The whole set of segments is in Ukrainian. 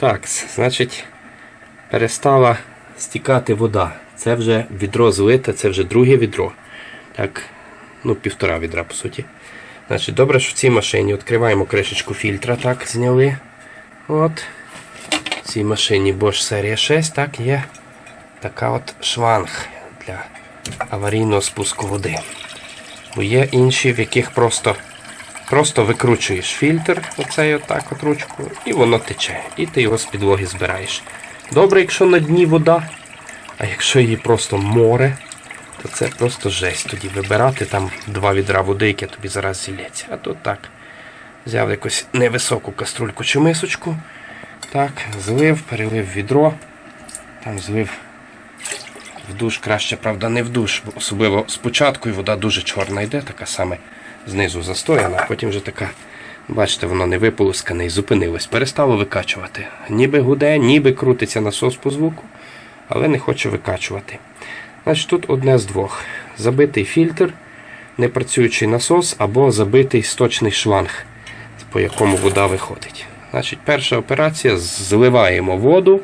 Так, значить, перестала стікати вода. Це вже відро злите, це вже друге відро. Так, ну, півтора відра, по суті. Значить, добре, що в цій машині відкриваємо кришечку фільтра, так, зняли. От. В цій машині Bosch серія 6, так, є така от шланг для аварійного спуску води. Бо є інші, в яких просто, просто викручуєш фільтр, оцей отак от ручку, і воно тече. І ти його з підлоги збираєш. Добре, якщо на дні вода, а якщо її просто море, то це просто жесть. Тоді вибирати там два відра води, яке тобі зараз зілється. А тут так. Взяв якусь невисоку каструльку чи мисочку. Так, злив, перелив відро. Там злив в душ краще, правда, не в душ, особливо спочатку і вода дуже чорна йде, така саме знизу застояна, потім вже така, бачите, воно не виполоскане і зупинилось. Перестало викачувати. Ніби гуде, ніби крутиться насос по звуку, але не хоче викачувати. Значить, тут одне з двох: забитий фільтр, непрацюючий насос або забитий сточний шланг, по якому вода виходить. Значить, перша операція зливаємо воду,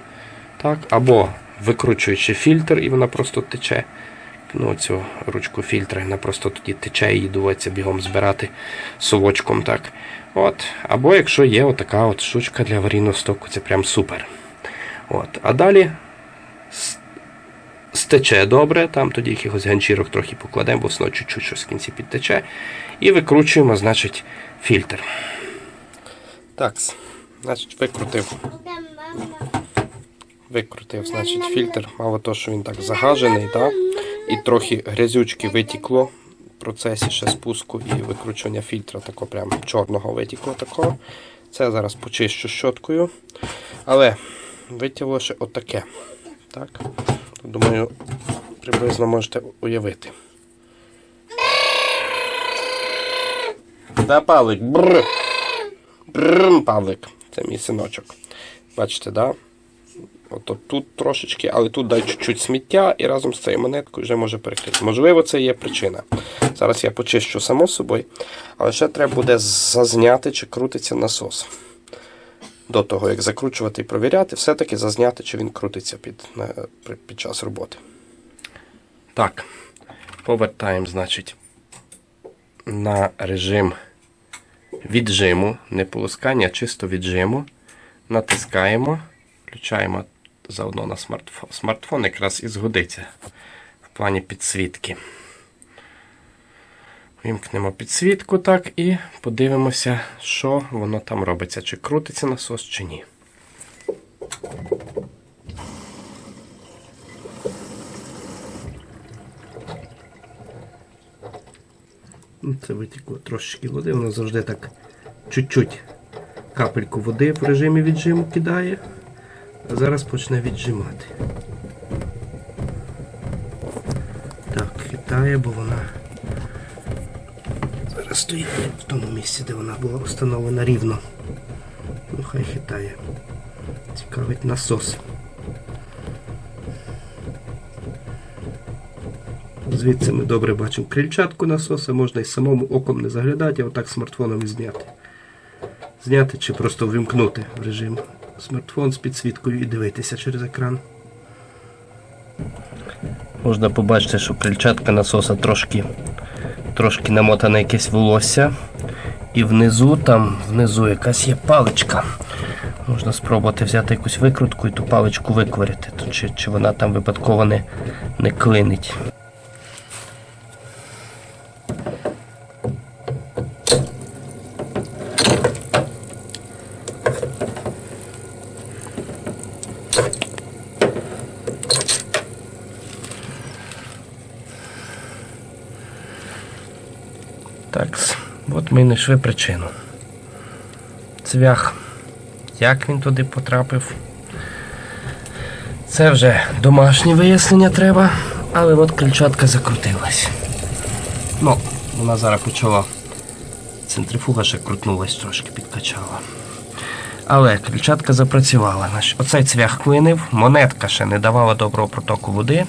так, або викручуючи фільтр, і вона просто тече. Ну, цю ручку фільтра, вона просто тоді тече і доводиться бігом збирати совочком. так. От. Або якщо є отака от штучка для аварійного стоку, це прям супер. От. А далі стече добре, там тоді якихось ганчірок трохи покладемо, бо воно чуть-чуть щось в кінці підтече. І викручуємо, значить, фільтр. Так, значить, викрутив. Викрутив, значить, фільтр. Мало того, що він так загажений, так? І трохи грязючки витікло в процесі ще спуску і викручування фільтра, такого прям чорного витікло такого. Це зараз почищу щоткою. Але витягло ще отаке. Так? Думаю, приблизно можете уявити. Да, Павлик, бррр. Бррр, Павлик. Це мій синочок. Бачите, да? Ото тут трошечки, але тут дай чуть-чуть сміття і разом з цією монеткою вже може перекрити. Можливо, це є причина. Зараз я почищу само собою, але ще треба буде зазняти, чи крутиться насос. До того, як закручувати і провіряти, все-таки зазняти, чи він крутиться під, під час роботи. Так, повертаємо, значить, на режим віджиму, не полоскання, а чисто віджиму. Натискаємо, включаємо заодно на смартфон. Смартфон якраз і згодиться в плані підсвітки. Вімкнемо підсвітку так і подивимося, що воно там робиться, чи крутиться насос, чи ні. Ну, Це витікло трошечки води, воно завжди так чуть-чуть капельку води в режимі віджиму кидає, а зараз почне віджимати. Так, хитає, бо вона зараз стоїть в тому місці, де вона була встановлена рівно. Ну, хай хитає. Цікавить насос. Звідси ми добре бачимо крильчатку насоса, можна і самому оком не заглядати, а отак смартфоном і зняти. Зняти чи просто вимкнути в режим смартфон з підсвіткою і дивитися через екран. Можна побачити, що крильчатка насоса трошки, трошки намотане якесь волосся. І внизу там, внизу якась є паличка. Можна спробувати взяти якусь викрутку і ту паличку викварити, чи, чи вона там випадково не, не клинить. Так, от ми знайшли причину. Цвях. Як він туди потрапив? Це вже домашнє вияснення треба, але от ключатка закрутилась. Ну, вона зараз почала. Центрифуга ще крутнулась, трошки підкачала. Але ключатка запрацювала. Оцей цвях клинив, монетка ще не давала доброго протоку води.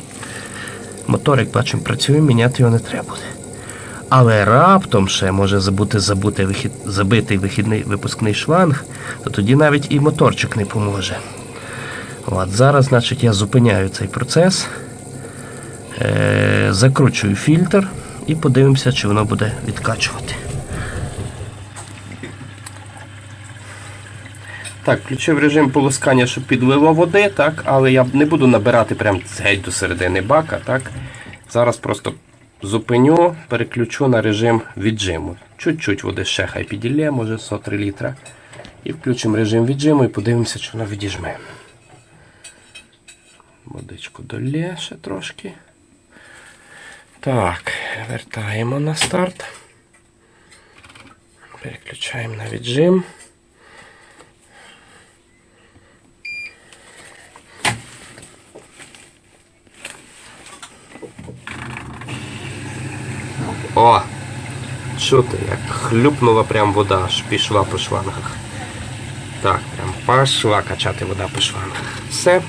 Мотор, як бачимо, працює, міняти його не треба буде. Але раптом ще може забути забути вихід, забитий вихідний випускний шланг, то тоді навіть і моторчик не поможе. От, зараз, значить, я зупиняю цей процес, е, закручую фільтр і подивимося, чи воно буде відкачувати. Так, включив режим полоскання, щоб підлило води, так, але я не буду набирати прям геть до середини бака. Так. Зараз просто зупиню, переключу на режим віджиму. Чуть-чуть води ще хай піділє, може 103 літра. І включимо режим віджиму і подивимося, чи воно відіжме. Водичку долє ще трошки. Так, вертаємо на старт. Переключаємо на віджим. О! Чути, як хлюпнула прям вода, аж пішла по шлангах. Так, прям пішла качати вода по шлангах. Все.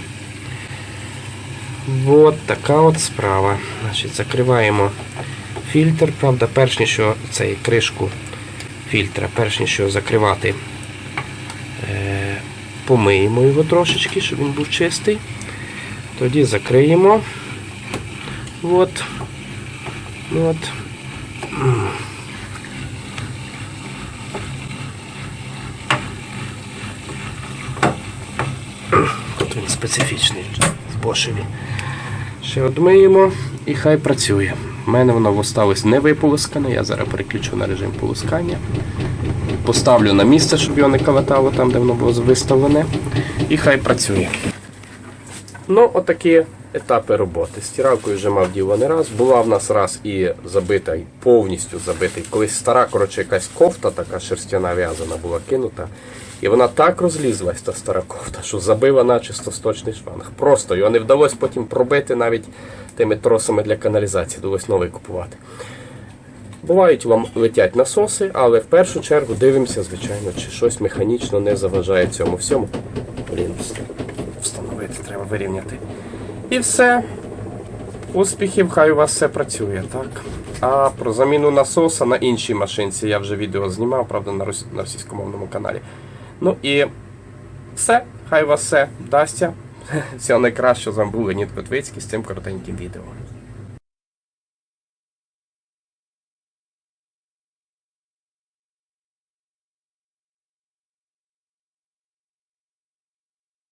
От така от справа. Значить, закриваємо фільтр. Правда, перш ніж цей кришку фільтра, перш ніж закривати, е, помиємо його трошечки, щоб він був чистий. Тоді закриємо. От. От. Тут він специфічний в Бошеві. Ще одмиємо і хай працює. У мене воно осталось не виполоскане, я зараз переключу на режим полоскання. Поставлю на місце, щоб його не калатало там, де воно було виставлене. І хай працює. Ну, отакі етапи роботи. Стиралкою вже мав діло не раз. Була в нас раз і забита, і повністю забитий. Колись стара, коротше, якась кофта, така шерстяна в'язана була кинута. І вона так розлізлась, та стара кофта, що забила начисто сточний шланг. Просто його не вдалося потім пробити навіть тими тросами для каналізації, довелось новий купувати. Бувають вам летять насоси, але в першу чергу дивимося, звичайно, чи щось механічно не заважає цьому всьому. Блін, встановити, треба вирівняти. І все. Успіхів, хай у вас все працює, так? А про заміну насоса на іншій машинці я вже відео знімав, правда, на, рос... на російськомовному каналі. Ну і все, хай у вас все вдасться. Всього найкращого з вами був Леонід Котвицький з цим коротеньким відео.